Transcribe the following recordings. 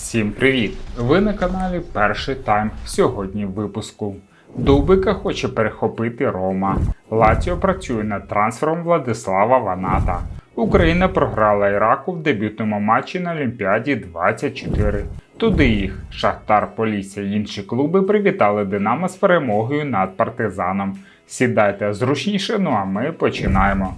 Всім привіт! Ви на каналі Перший Тайм. Сьогодні в випуску. Дубика хоче перехопити Рома. Лаціо працює над трансфером Владислава Ваната. Україна програла Іраку в дебютному матчі на Олімпіаді 24. Туди їх Шахтар, Полісся і інші клуби привітали Динамо з перемогою над партизаном. Сідайте зручніше, ну а ми починаємо.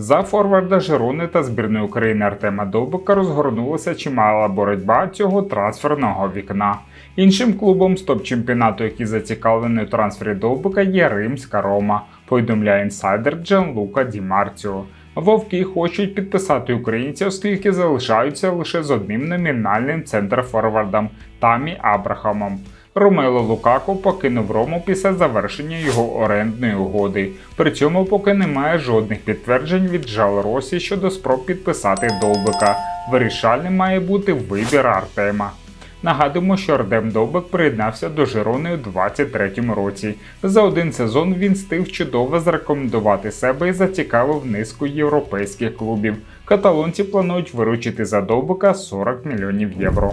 За форварда Жирони та збірної України Артема Довбика розгорнулася чимала боротьба цього трансферного вікна. Іншим клубом з топ-чемпіонату, який зацікавлений у трансфері Довбика, є Римська Рома, повідомляє інсайдер Джанлука Ді Марціо. Вовки хочуть підписати українця, оскільки залишаються лише з одним номінальним центр-форвардом Тамі Абрахамом. Ромело Лукако покинув Рому після завершення його орендної угоди. При цьому поки немає жодних підтверджень від Жал Росі щодо спроб підписати Довбика. Вирішальним має бути вибір Артема. Нагадуємо, що Артем Довбик приєднався до Жирони у 23-му році. За один сезон він встиг чудово зарекомендувати себе і зацікавив низку європейських клубів. Каталонці планують виручити за Довбика 40 мільйонів євро.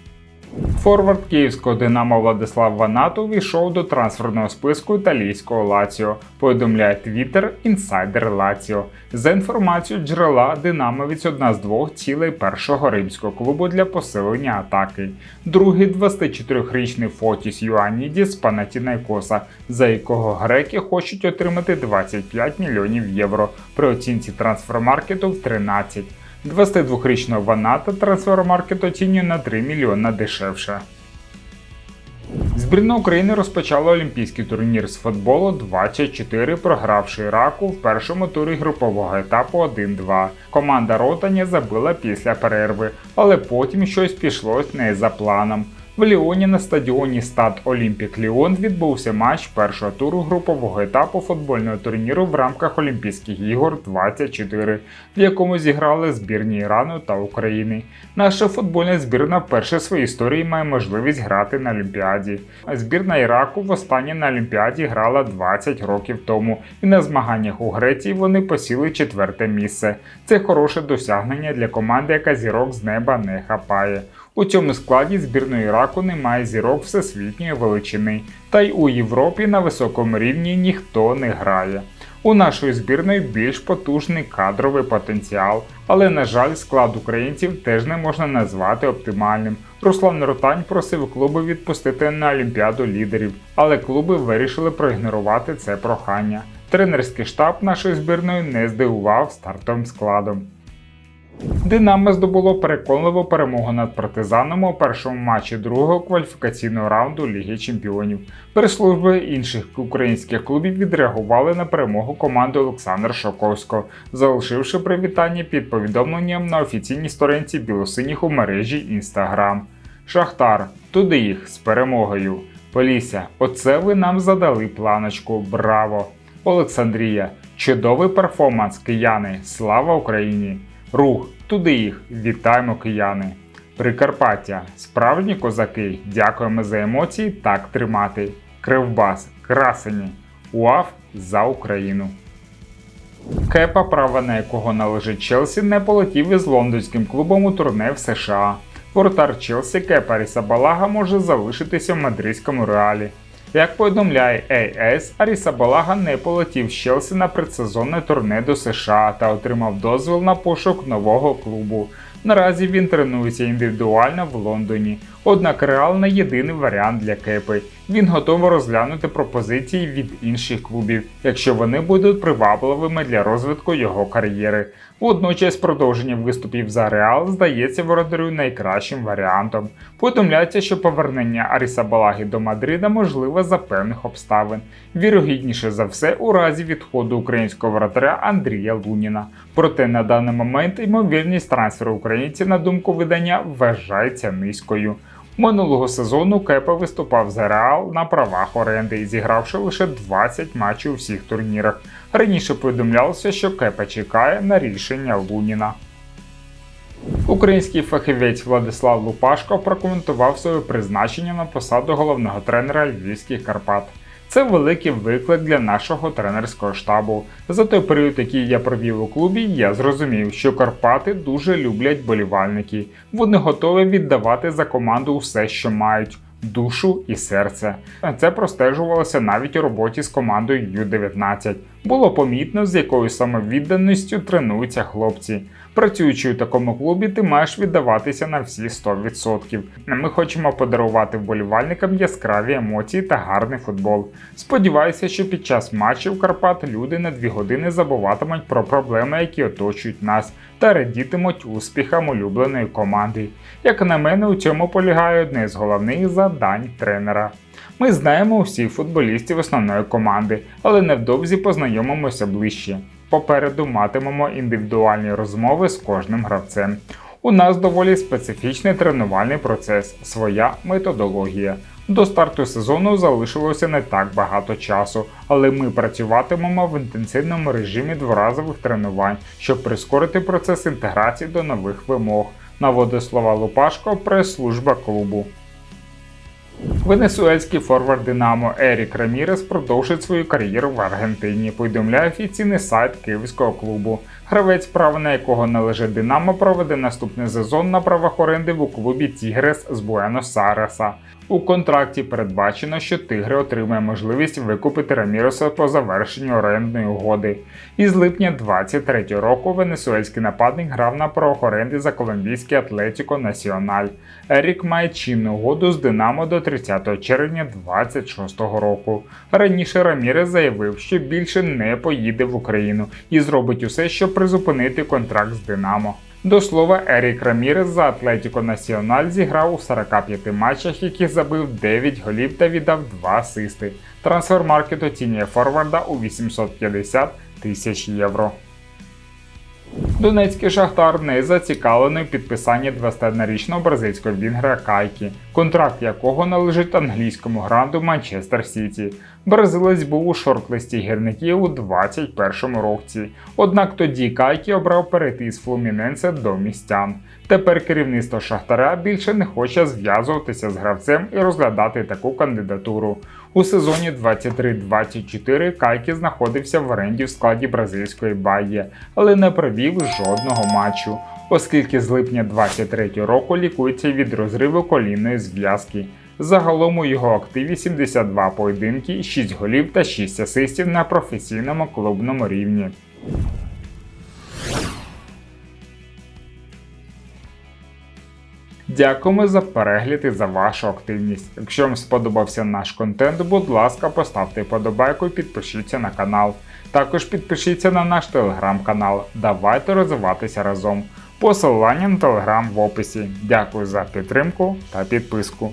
Форвард київського Динамо Владислав Ванат увійшов до трансферного списку італійського Лаціо, повідомляє Твіттер інсайдер Лаціо. За інформацією джерела, Динамовець одна з двох цілей першого римського клубу для посилення атаки. Другий 24-річний Фотіс Юанідіс Панатінайкоса, за якого греки хочуть отримати 25 мільйонів євро при оцінці трансфермаркету в 13. 22-річного Ваната трансфермаркет оцінює на 3 мільйона дешевше. Збірна України розпочала олімпійський турнір з футболу 24, програвши Іраку в першому турі групового етапу 1-2. Команда Ротаня забила після перерви, але потім щось пішло не за планом. В Ліоні на стадіоні Стад Олімпік Ліон відбувся матч першого туру групового етапу футбольного турніру в рамках Олімпійських ігор 24, в якому зіграли збірні Ірану та України. Наша футбольна збірна вперше в своїй історії має можливість грати на Олімпіаді. Збірна Іраку востаннє на Олімпіаді грала 20 років тому, і на змаганнях у Греції вони посіли четверте місце. Це хороше досягнення для команди, яка зірок з неба не хапає. У цьому складі збірної Іраку немає зірок всесвітньої величини, та й у Європі на високому рівні ніхто не грає. У нашої збірної більш потужний кадровий потенціал, але, на жаль, склад українців теж не можна назвати оптимальним. Руслан Ротань просив клуби відпустити на Олімпіаду лідерів, але клуби вирішили проігнорувати це прохання. Тренерський штаб нашої збірної не здивував стартовим складом. Динамо здобуло переконливу перемогу над партизаном у першому матчі другого кваліфікаційного раунду Ліги Чемпіонів. Прес-служби інших українських клубів відреагували на перемогу команди Олександра Шоковського, залишивши привітання під повідомленням на офіційній сторінці білосиніх у мережі Instagram. Шахтар, туди їх з перемогою. Полісся, оце ви нам задали планочку. Браво! Олександрія, чудовий перформанс, кияни! Слава Україні! Рух, туди їх, вітаємо кияни. Прикарпаття, справжні козаки, дякуємо за емоції, так тримати. Кривбас, красені, УАФ за Україну. Кепа, права на якого належить Челсі, не полетів із лондонським клубом у турне в США. Воротар Челсі Кепа Рісабалага може залишитися в мадридському реалі. Як повідомляє AS, Аріса Балага не полетів з Челсі на предсезонне турне до США та отримав дозвіл на пошук нового клубу. Наразі він тренується індивідуально в Лондоні. Однак Реал не єдиний варіант для Кепи. Він готовий розглянути пропозиції від інших клубів, якщо вони будуть привабливими для розвитку його кар'єри. Водночас продовження виступів за Реал здається вородарю найкращим варіантом. Повідомляється, що повернення Аріса Балаги до Мадрида можливе за певних обставин. Вірогідніше за все у разі відходу українського воротаря Андрія Луніна. Проте на даний момент ймовірність трансферу українців, на думку видання, вважається низькою. Минулого сезону Кепа виступав за Реал на правах оренди, зігравши лише 20 матчів у всіх турнірах. Раніше повідомлялося, що Кепа чекає на рішення Луніна. Український фахівець Владислав Лупашко прокоментував своє призначення на посаду головного тренера львівських Карпат. Це великий виклик для нашого тренерського штабу. За той період, який я провів у клубі, я зрозумів, що Карпати дуже люблять болівальники. Вони готові віддавати за команду все, що мають. Душу і серце. Це простежувалося навіть у роботі з командою Ю-19. Було помітно, з якою самовідданістю тренуються хлопці. Працюючи у такому клубі, ти маєш віддаватися на всі 100%. Ми хочемо подарувати вболівальникам яскраві емоції та гарний футбол. Сподіваюся, що під час матчів Карпат люди на дві години забуватимуть про проблеми, які оточують нас, та радітимуть успіхам улюбленої команди. Як на мене, у цьому полягає одне з головних завдань тренера. Ми знаємо усіх футболістів основної команди, але невдовзі познайомимося ближче. Попереду матимемо індивідуальні розмови з кожним гравцем. У нас доволі специфічний тренувальний процес, своя методологія. До старту сезону залишилося не так багато часу, але ми працюватимемо в інтенсивному режимі дворазових тренувань, щоб прискорити процес інтеграції до нових вимог. Наводить слова Лупашко, прес-служба клубу. Венесуельський форвард Динамо Ерік Рамірес продовжить свою кар'єру в Аргентині. Повідомляє офіційний сайт київського клубу. Гравець, право на якого належить Динамо, проведе наступний сезон на правах оренди в клубі Тігрес з Буенос-Айреса. У контракті передбачено, що Тигри отримає можливість викупити Раміроса по завершенню орендної угоди. Із липня 23 року венесуельський нападник грав на правах оренди за колумбійський Атлетіко Національ. Ерік має чинну угоду з Динамо до 30 червня 26 року. Раніше Рамірес заявив, що більше не поїде в Україну і зробить усе, щоб призупинити контракт з Динамо. До слова, Ерік Рамірес за Атлетіко Національ зіграв у 45 матчах, яких забив 9 голів та віддав 2 асисти. Трансфермаркет оцінює форварда у 850 тисяч євро. Донецький шахтар не зацікавлений в підписанні 21-річного бразильського вінгера Кайкі, контракт якого належить англійському гранду Манчестер Сіті. Бразилець був у шорт-листі гірників у 2021 році. Однак тоді Кайкі обрав перейти з Флуміненсе до містян. Тепер керівництво Шахтаря більше не хоче зв'язуватися з гравцем і розглядати таку кандидатуру. У сезоні 23-24 Кайкі знаходився в оренді в складі бразильської Баї, але не провів жодного матчу, оскільки з липня 23 року лікується від розриву колінної зв'язки. Загалом у його активі 72 поєдинки, 6 голів та 6 асистів на професійному клубному рівні. Дякуємо за перегляд і за вашу активність. Якщо вам сподобався наш контент, будь ласка, поставте подобайку і підпишіться на канал. Також підпишіться на наш телеграм-канал. Давайте розвиватися разом. Посилання на телеграм в описі. Дякую за підтримку та підписку.